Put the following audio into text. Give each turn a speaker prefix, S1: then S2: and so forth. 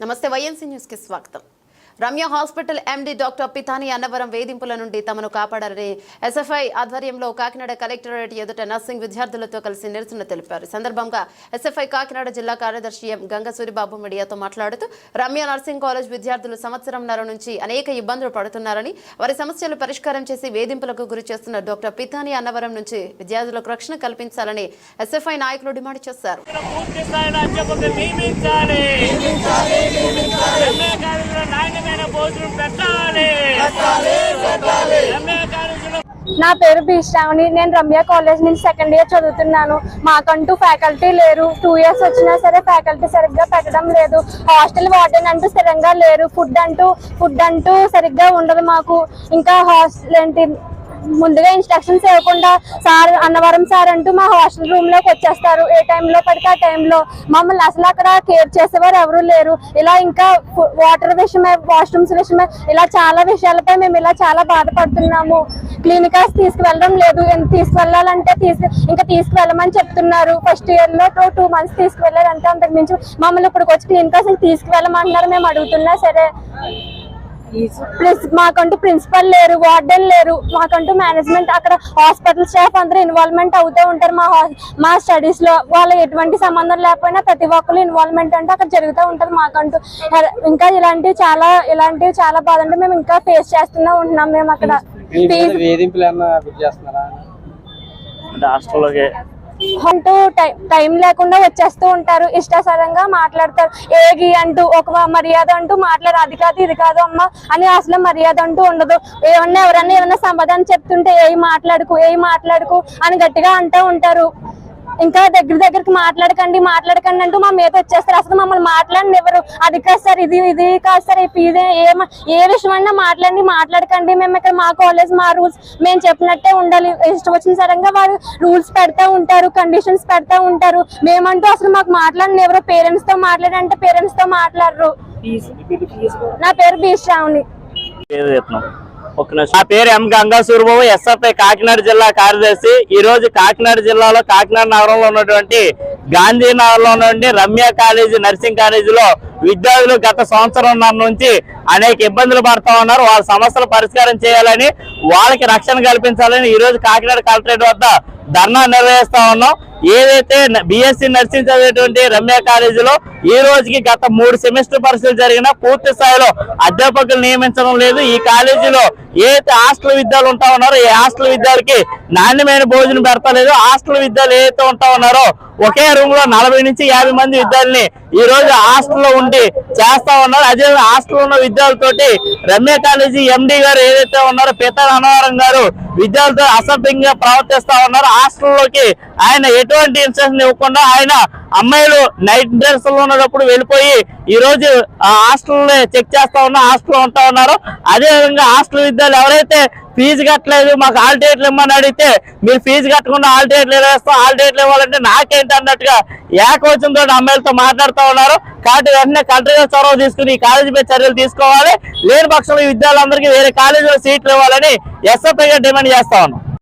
S1: నమస్తే వైఎన్సీ న్యూస్కి స్వాగతం. Ramya hospital MD doctor Pitani Annavaram వేధింపుల నుండి తమను కాపాడారని ఎస్ఎఫ్ఐ ఆధ్వర్యంలో కాకినాడ కలెక్టరేట్ ఎదుట నర్సింగ్ విద్యార్థులతో కలిసి నిరసన తెలిపారు. సందర్భంగా ఎస్ఎఫ్ఐ కాకినాడ జిల్లా కార్యదర్శి ఎం గంగ సూరిబాబు మీడియాతో మాట్లాడుతూ రమ్య నర్సింగ్ కాలేజ్ విద్యార్థులు సంవత్సరంన్నర నుంచి అనేక ఇబ్బందులు పడుతున్నారని వారి సమస్యలు పరిష్కారం చేసి వేధింపులకు గురి చేస్తున్న డాక్టర్ పితాని అన్నవరం నుంచి విద్యార్థులకు రక్షణ కల్పించాలని ఎస్ఎఫ్ఐ నాయకులు డిమాండ్ చేశారు.
S2: పూర్తి స్థాయిలో నాణ్యమైన భోజనం పెట్టాలి.
S3: నా పేరు బి శ్రావణి నేను రమ్య కాలేజ్ నుంచి సెకండ్ ఇయర్ చదువుతున్నాను. మాకంటూ ఫ్యాకల్టీ లేరు. టూ ఇయర్స్ వచ్చినా సరే ఫ్యాకల్టీ సరిగ్గా పెట్టడం లేదు. హాస్టల్ వార్డెన్ అంటూ స్థిరంగా లేరు. ఫుడ్ అంటూ ఫుడ్ అంటూ సరిగ్గా ఉండదు మాకు. ఇంకా హాస్టల్ ఏంటి? ముందుగా ఇన్స్ట్రక్షన్స్ ఇవ్వకుండా సార్ అన్నవరం సార్ అంటూ మా హాస్టల్ రూమ్లోకి వచ్చేస్తారు. ఏ టైంలో పడితే ఆ టైంలో మమ్మల్ని అసలు అక్కడ కేర్ చేసేవారు ఎవరు లేరు. ఇలా ఇంకా వాటర్ విషయమే వాష్రూమ్స్ విషయమే ఇలా చాలా విషయాలపై మేము ఇలా చాలా బాధపడుతున్నాము. క్లినికల్స్ తీసుకువెళ్ళడం లేదు. తీసుకువెళ్ళాలంటే తీసు ఇంకా తీసుకువెళ్ళమని చెప్తున్నారు. ఫస్ట్ ఇయర్లో టూ టూ మంత్స్ తీసుకువెళ్ళారు. అంతే అంతకు మించి మమ్మల్ని ఇప్పటికి వచ్చి క్లినికల్స్ తీసుకువెళ్ళమంటున్నారు. మేము అడుగుతున్నా సరే ప్లస్ మాకంటూ ప్రిన్సిపల్ లేరు వార్డెన్ లేరు మాకంటూ మేనేజ్మెంట్ అక్కడ హాస్పిటల్ స్టాఫ్ అందరూ ఇన్వాల్వ్మెంట్ అవుతూ ఉంటారు. మా మా స్టడీస్లో వాళ్ళ ఎటువంటి సంబంధం లేకపోయినా ప్రతి ఒక్కరు ఇన్వాల్వ్మెంట్ అంటే అక్కడ జరుగుతూ ఉంటది మాకంటూ. ఇంకా ఇలాంటివి చాలా ఇలాంటివి చాలా బాధ అంటే మేము ఇంకా ఫేస్ చేస్తూనే ఉంటున్నాం మేము అక్కడ.
S4: వేధింపులు చేస్తున్నారా?
S2: అంటే హాస్టల్లోకి
S3: అంటూ టైం లేకుండా వచ్చేస్తూ ఉంటారు. ఇష్టాసారంగా మాట్లాడతారు. ఏగి అంటూ ఒక మర్యాద అంటూ మాట్లాడు అది కాదు ఇది కాదు అమ్మ అని అసలు మర్యాద అంటూ ఉండదు. ఏమన్నా ఎవరన్నా ఏమన్నా సమాధానం చెప్తుంటే ఏ మాట్లాడుకు ఏ మాట్లాడుకు అని గట్టిగా అంటూ ఉంటారు. ఇంకా దగ్గర దగ్గరికి మాట్లాడకండి మాట్లాడకండి అంటూ మా మీద వచ్చేస్తారు. అసలు మమ్మల్ని మాట్లాడనివ్వరు. అది కాదు సార్ ఇది ఇది కాదు సార్ ఇదే ఏ మ- ఏ విషయమైనా మాట్లాడండి మాట్లాడకండి. మేము ఇక్కడ మా కాలేజ్ మా రూల్స్ మేము చెప్పినట్టే ఉండాలి. ఇష్టం వచ్చిన సరంగా వారు రూల్స్ పెడతా ఉంటారు కండిషన్స్ పెడతా ఉంటారు. మేమంటూ అసలు మాకు మాట్లాడనివ్వరు. పేరెంట్స్తో మాట్లాడంటే పేరెంట్స్తో మాట్లాడరు నా పేరు బి శ్రావణి
S2: నా పేరు ఎం గంగా సూర్యబాబు ఎస్ఎఫ్ఐ కాకినాడ జిల్లా కార్యదర్శి. ఈ రోజు కాకినాడ జిల్లాలో కాకినాడ నగరంలో ఉన్నటువంటి గాంధీనగర్లో లో ఉన్నటువంటి రమ్య కాలేజీ నర్సింగ్ కాలేజీలో విద్యార్థులు గత సంవత్సరం నుంచి అనేక ఇబ్బందులు పడతా ఉన్నారు. వాళ్ళ సమస్యలు పరిష్కారం చేయాలని వాళ్ళకి రక్షణ కల్పించాలని ఈ రోజు కాకినాడ కలెక్టరేట్ వద్ద ధర్నా నిర్వహిస్తా ఉన్నాం. ఏదైతే బీఎస్సీ నర్సింగ్ చదివేటువంటి రమ్య కాలేజీలో ఈ రోజుకి గత మూడు సెమిస్టర్ పరీక్షలు జరిగినా పూర్తి స్థాయిలో అధ్యాపకులు నియమించడం లేదు. ఈ కాలేజీలో ఏదైతే హాస్టల్ విద్యాలు ఉంటా ఉన్నారో ఈ హాస్టల్ విద్యాలకి నాణ్యమైన భోజనం పెడతలేదు హాస్టల్ విద్యాలు ఏదైతే ఉంటా ఉన్నారో ఒకే రూమ్లో నలభై నుంచి యాభై మంది విద్యార్థుల్ని ఈ రోజు హాస్టల్లో ఉండి చేస్తా ఉన్నారు. అదే హాస్టల్ ఉన్న విద్యార్థులతోటి రమ్య కాలేజీ ఎండి గారు ఏదైతే ఉన్నారో పీతల అనవరం గారు విద్యార్థులతో అసభ్యంగా ప్రవర్తిస్తా ఉన్నారు. హాస్టల్లోకి ఆయన ఎటువంటి ఇన్స్ట్రక్షన్ ఇవ్వకుండా ఆయన అమ్మాయిలు నైట్ డ్రెస్లో ఉన్నప్పుడు వెళ్ళిపోయి ఈ రోజు హాస్టల్ చెక్ చేస్తా ఉన్నా హాస్టల్లో ఉంటా ఉన్నారు. అదే విధంగా హాస్టల్ విద్యార్థులు ఎవరైతే ఫీజు కట్టలేదు మాకు హాల్ టికెట్లు ఇమ్మని అడిగితే మీరు ఫీజు కట్టకుండా హాల్ టికెట్లు వేస్తాం ఇవ్వాలంటే నాకేంటి అన్నట్టుగా ఏకవచనంతో అమ్మాయిలతో మాట్లాడుతూ ఉన్నారు. కాబట్టి వెంటనే కలెక్టర్ చొరవ తీసుకుని ఈ కాలేజీపై చర్యలు తీసుకోవాలి. లేని పక్షంలో ఈ విద్యార్థులందరికీ వేరే కాలేజీలో సీట్లు ఇవ్వాలని ఎస్ఎఫ్ఐగా డిమాండ్ చేస్తా ఉన్నాం.